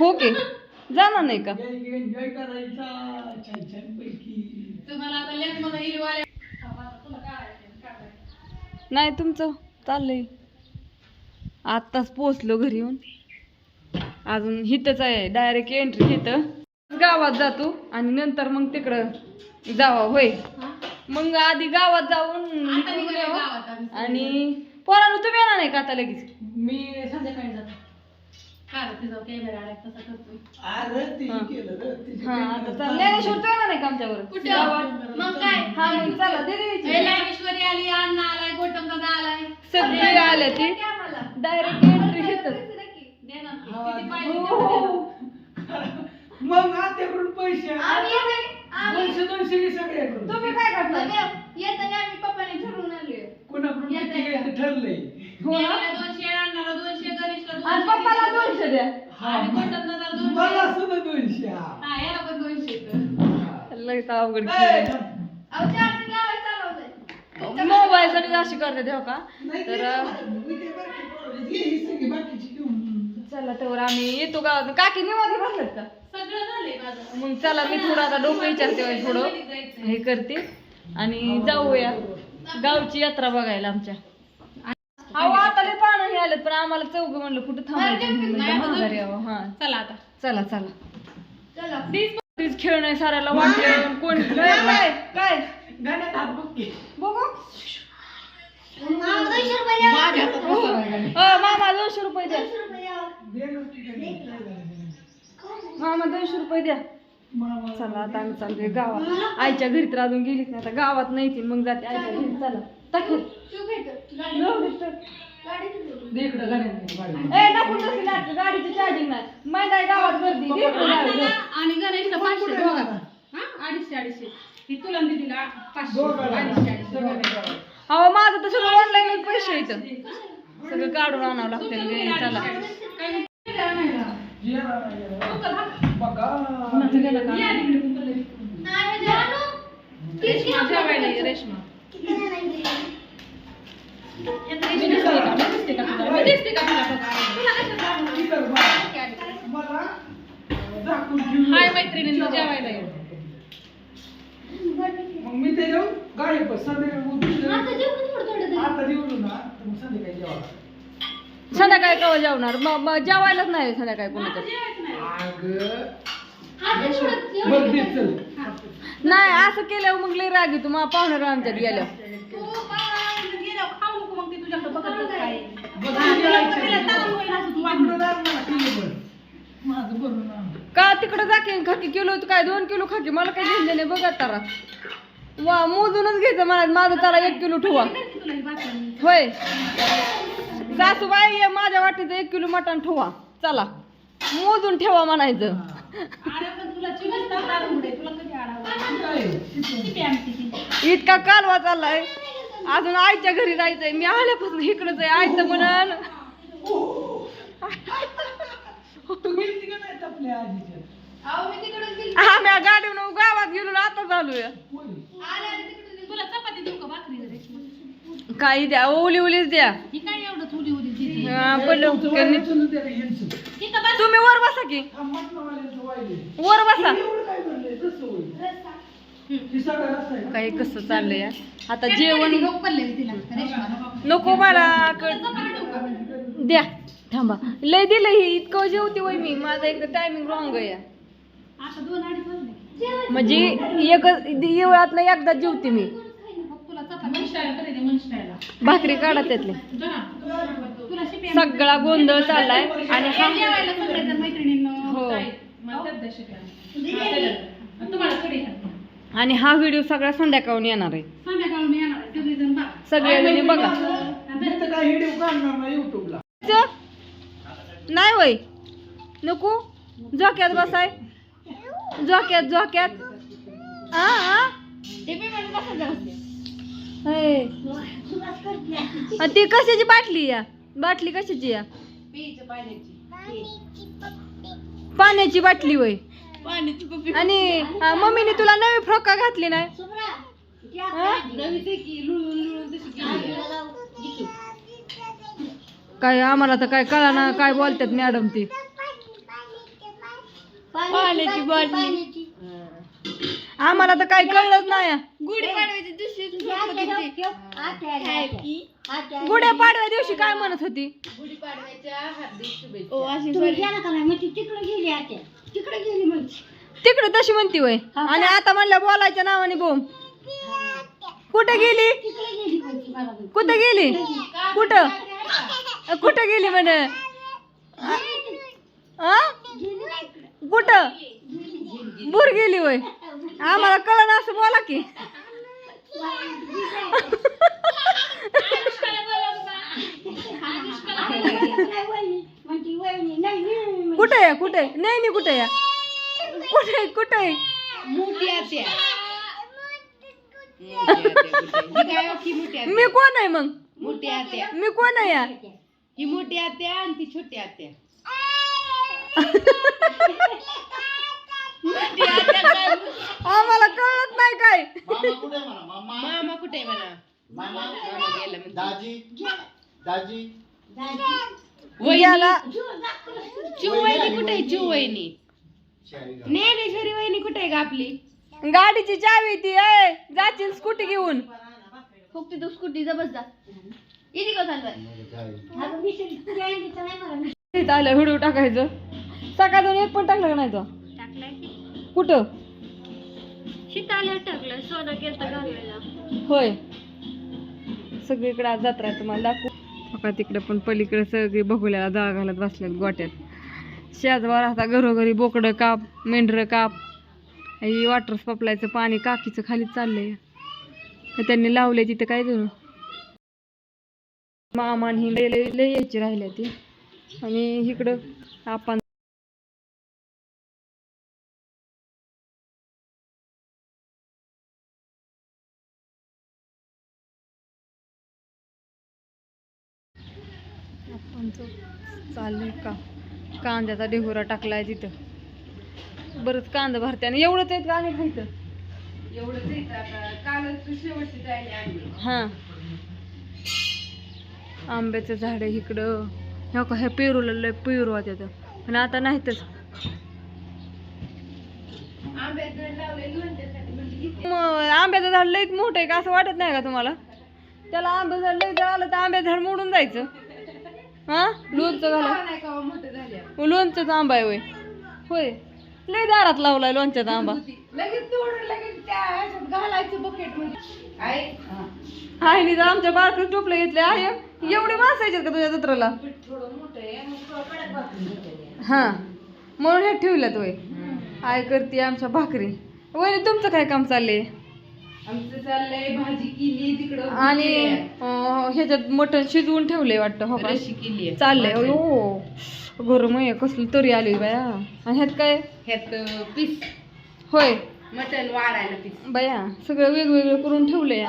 हो की. जाणार नाही का? एन्जॉय करायचा छान छान पैकी. तुम्हाला नाही तुमचं. चाललंय. आत्ताच पोचलो घरी येऊन. अजून हिथंच आहे डायरेक्ट एंट्री हिथं. गावात जातो आणि नंतर मग तिकडं जावा होय. मग आधी गावात जाऊन. आणि पोरांनो तुम्ही येणार नाही का आता लगेच? मी संध्याकाळी जातो. काय रे, तुझा कॅमेरा आला तसा करतोय. अरे ती हा. केलं रे तिची हा काय आता करत चला. ज्ञानेश्वर तू येणार नाही का आमच्यावर कुठं? गावात? मग काय? हा मग चला दे दे ए, विचार. लामेश्वरी आली अण्णा आलाय गोटम दादा आलाय. सगळी आले ती डायरेक्ट एंट्री घेतात. दे ना तू. हा, किती पाहिजे हो, तेवढं हो. मग आत्याकडून पैसे दोनशे सगळ्याकडून तुम्ही काय कोणाकडून ठरलंय हो. ना देवीला दोनशे अण्णाला दोनशे गणेशला आणि दोनशे पप्पाला दोनशे. द्या. आणि गोटम दादाला दोनशे. मला सुद्धा दोनशे. हा. हा याला पण दोनशे. येतं. लय अवघड ए. मोबाईल साठी अशी करते तेव्हा का? नाही, तर ते मी ते बाकी पोरं, घे ही सगळी बाकीची घेऊन. चला तेव्हा आम्ही येतो गावात. काकी निवांत बसलेत का? सगळं झालंय माझं. मग चला मी थोडं आता डोकं विचारते बाई थोडं. हे करते. आणि जाऊया. गावची यात्रा बघायला आमच्या अहो आता लय पानं हे आलं पण आम्हाला चौघ म्हणलं कुठं थांबायचं म्हणलं माघारी यावं हा. चला आता. चला चला. तीच खेळ नाही साऱ्याला वाटलं कोण? काय काय काय गाण्यात हात बघ की. बघू? माझ्या हातात बसवायला गाणी. अ, मामा दोनशे रुपये द्या. मामा दोनशे रुपये द्या. मामा. चला आता आम्ही चाललोय गावात. आईच्या घरी तर अजून गेलीच नाही आता गावात नाही ती. मग जाते आईच्या घरी. चला टाकेल दे इकडं गाण्यात गाणी. ए नको तसं नाही गाडीची चार्जिंग नाही माहीत आहे गावात गर्दी दे इकडं गाडी. अण्णाला आणि गणेशला पाचशे हा अडीचशे अडीचशे ही तुला आणि दीदीला पाचशे. अडीचशे अडीचशे. अहो माझं तर सगळं ऑनलाईनच पैसे येतं सगळं काढून आणावं लागतं चला काय म्हणते? काय आणायला? जे राहिलं. तू तर. बघा. या इकडे तू पहिले. रेश्मा जेवायला ये, रेश्मा. येतं रेश्मा दिसते का? मी दिसते का तुला? मी दिसते का तुला बघा? तुला कशात आवडतं? इकडं बघा. मला झाकून ठेवलं. हाय मैत्रिणींनो जेवायला ये. मग मी ते जाऊ गाडी पण संध्याकाळी मग दुसऱ्या- आता जेवलो ना तर मग संध्याकाळी जेवा संध्याकाळी केव्हा जेवणार मग मग जेवायलाच नाही संध्याकाळी आता कोणाच्या जेवायचं नाही. अग बघ दे चल नाही असं केल्यावर मग लय राग येतो मग पाहुणे आमच्यात गेल्यावर तू बाळा गेल्यावर खाऊ नको मग ते तुझ्याकडे बघतच काय. का तिकडे जाके खाकी किलो काय? दोन किलो खाकी. मला काय घेतले नाही बघा तारा. वा मोजूनच घ्यायचं मला माझं त्याला एक किलो ठेवा. होय. सासूबाई ये माझ्या वाटीचं एक किलो मटण ठेवा. चला. मोजून ठेवा म्हणायचं. इतका कालवा चाललाय. अजून आईच्या घरी जायचंय. मी आल्यापासून इकडंच आहे. आईचं म्हणन. आम्ही गाडीवर गावात गेलो ना आता चालूया? काही द्या ओली ओलीच द्या. ही? हा, बस. तुम्ही वर बसा की. हा. वर बसा. काय कसं चाललंय. आता जेवण. नको मला? द्या थांबा लय दिलं ही इतकं जेवते वय मी माझा एकदा टायमिंग रॉंग आहे. म्हणजे एकच येवळात नाही एकदा जेवते मी. भाकरी काढा त्यातले सगळा गोंधळ चाललाय आणि हा हो. ताई, म्हणतात त्या शिप्या. हा, चला. तुम्हाला कढी घालते. आणि हा व्हिडिओ सगळा संध्याकाळून येणार आहे. संध्याकाळून येणार आहे, सगळेजण बघा. व्हिडिओ काढणार नाही युट्यूबला च? नाही वय. नको. झोक्यात बसाय. झोक्यात झोक्यात. आ आ. हे. आणि ती कशाची बाटली या? बाटली कशाची या? पाण्याची. बाटली आणि मम्मीने तुला नवी फ्रॉका घातली नाही? हा? काय आम्हाला तर काय कळा ना काय बोलतात मॅडम ती? पाण्याची बाटली आम्हाला तर काय कळलंच नाही. गुढी पाडव्याच्या दिवशी गुड्या पाडव्या दिवशी काय म्हणत होती? गुढी पाडव्याच्या हार्दिक शुभेच्छा. ओ अशी तिकडे तशी म्हणती वय आणि आता म्हणलं बोलायच्या नावाने बोम. कुठे गेली? कुठे गेली? कुठं? कुठं गेली म्हण? कुठं? बुर गेली वय आम्हाला कळलं असं बोला की. कुठे आहे? कुठे? नाही नाही कुठे या कुठे? कुठे मी कोण आहे मग? मोठी आत्या मी कोण आहे या? ही मोठी आत्या आणि ती छोटी आत्या आम्हाला नाही काय? मामा कुठे म्हणा? मामा? मामा कुठे आहे म्हणा? मामा? गेला. दाजी? दाजी? कुठे आहे? ज्ञानेश्वरी वहिनी? कुठे आहे का आपली? गाडीची चावी ती आहे जाशील स्कूटी घेऊन. फक्त तू स्कूटी जबस जा. का इथं आलं व्हिडिओ टाकायचं. सकाळून एक पण टाकलं का नाही तो? कुठं? टाकलं सोनं केलं घालवायला होय. सगळीकडे आज जत्रा आहे तुम्हाला दाखवू. बघा तिकडे पण पलीकडे सगळी बघुल्याला जाळ घालत बसल्यात गोट्यात. शेजवार आता घरोघरी बोकडं काप मेंढरं काप ही वॉटर सप्लायचं पाणी काकीचं खाली चाललंय. तर त्यांनी लावलंय तिथं काय जणू मामान ही लय लय लय यायची राहिल्या ती. आणि इकडं आपण आपण चाललंय का? कांद्याचा ढेगुरा टाकलाय तिथं. बरंच कांदा भरते आणि एवढंच आहेत का आणि खायचं हां. आंब्याचं झाड आहे इकडं. ह्या का ह्या पेरूला लय पेरू होत्या त्या पण आता नाहीतच म्हणजे आंब्याचं झाड लईच मोठं आहे का असं वाटत नाही का तुम्हाला? त्याला आंब्याचं झाड लई आलं तर आंब्याचं झाड मोडून जायचं. हा? लोणचं घाला. लोणचं आंबा आहे होय. होय. लय दारात लावलाय लोणच्याचा आंबा लगेच तोडून लगेच त्या ह्याच्यात घालायचं बकेटमध्ये. आहे आहे जर आमच्या बारकं टोपलं घेतले आहे एवढे माणसं यायच्यात का तुझ्या जत्राला? आहे. हा. म्हणून हे ठेवल्यात वय आय करते आमच्या भाकरी. वय तुमचं काय काम चाललंय? आमचं चाललंय भाजी केली तिकडं आणि अं, ह्याच्यात मटण शिजवून ठेवलंय वाटतं हो का? रशी केली चाललंय हो गरम आहे कसली तरी आली बाया. आणि ह्यात काय? ह्यात पीस. होय. मटण वाढायला पीस. बाया सगळं वेगवेगळं करून ठेवलंय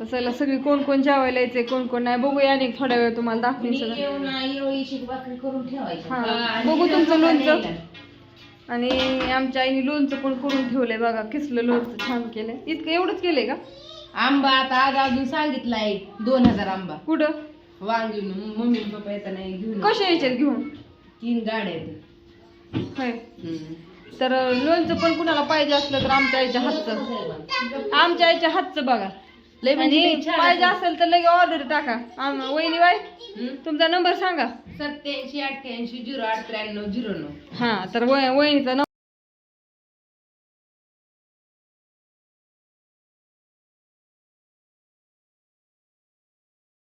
तसं सगळी कोण कोण जेवायला यायचंय कोण कोण नाही. बघूया आणि थोड्या वेळ तुम्हाला दाखवीन सगळं. भाकरी करून ठेवायची. हा, बघू तुमचं लोणचं. आणि आमच्या आईने लोणचं पण करून ठेवलंय बघा किसलं लोणचं छान केलंय. इतकं एवढंच केलंय का? आंबा आता आज अजून सांगितलाय दोन हजार आंबा. कुठं? वांग घेऊन मम्मी पप्पा येताना घेऊन कशा यायच्यात घेऊन? तीन गाड्या आहेत. होय. तर लोणचं पण कुणाला पाहिजे असलं तर आमच्या आईच्या हातचं. आमच्या आईच्या हातचं बघा. लय म्हणजे पाहिजे असं. असेल तर लगे ऑर्डर टाका. वहिनी बाई हम्म. तुमचा नंबर सांगा. सत्याऐंशी अठ्ठ्याऐंशी झिरो आठ त्र्याण्णव झिरो नऊ. हा तर वय वहिनीचा